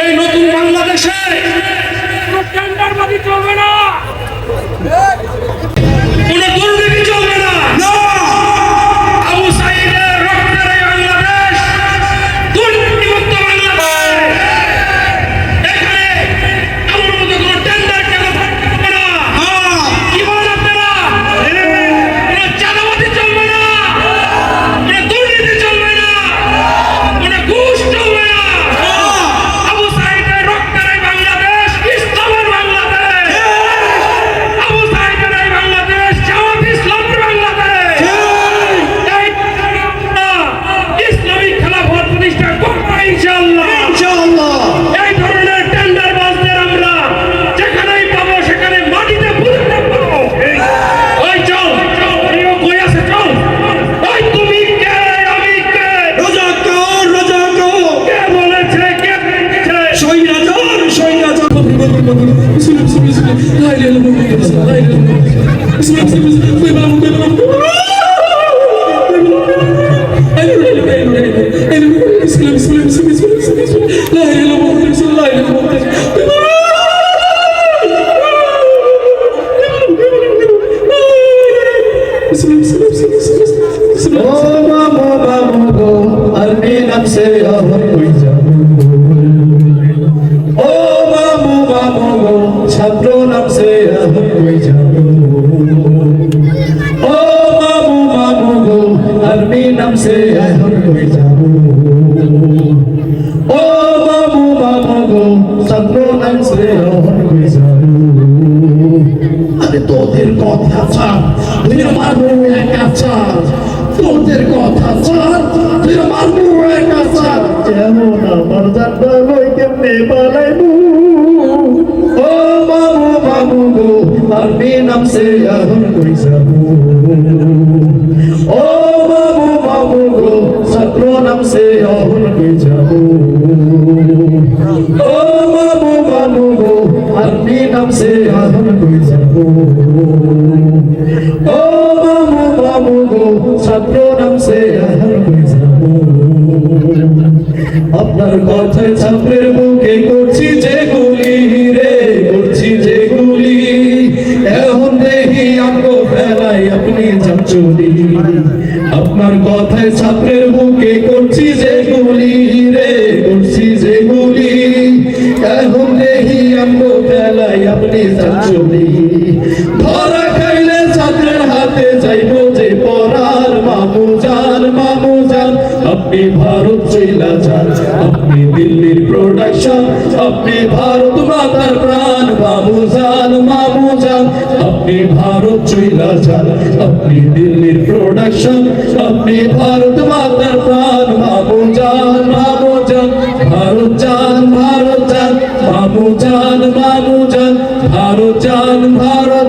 এই, নতুন বাংলাদেশে চলবে না। baba. Bismillah, bismillah, bismillah. La ilahe illallah, la ilahe illallah. Bismillah, bismillah, bismillah. Bismillah, bismillah, Oh, mama, mama, go. I'll be not say, oh, হই হই তোদের কথা ছাড়, তুই একা ছাড়। তোদের কথা ছাড়, তুই মারবো একা ছাড়। যেমন আমার জানবা লই কেমনে পালাইবো আরবি নাম সে আহন কই যাব। ও বাবু বাবু গো, ছাত্র নাম সে আহন কই যাব। ও বাবু বাবু গো, আরবি নাম সে আহন কই যাব। ও বাবু বাবু গো, ছাত্র নাম সে আহন কই যাব। আপনার কথায় ছাত্রের বুকে করছি যে আমগো আপনি চঞ্চলি আপনার কথায় ছাত্রের বুকে করছি যে গুলি রে, করছি যে গুলি। এখন দেখি আমগো ফেলাই আপনি ছাত্রের হাতে যাইব যে পড়ার মামু জান মামু জান। আপনি ভারত চইলা যান, আপনি দিল্লির প্রোডাকশন আপনি ভারত মাতার প্রাণ, মামু আপনি ভারত চইলা যান আপনি দিল্লির প্রোডাকশন আপনি ভারত মাতার প্রাণ। বাবু যান বাবু যান, ভারত যান ভারত যান, বাবু যান বাবু যান, ভারত যান, ভারত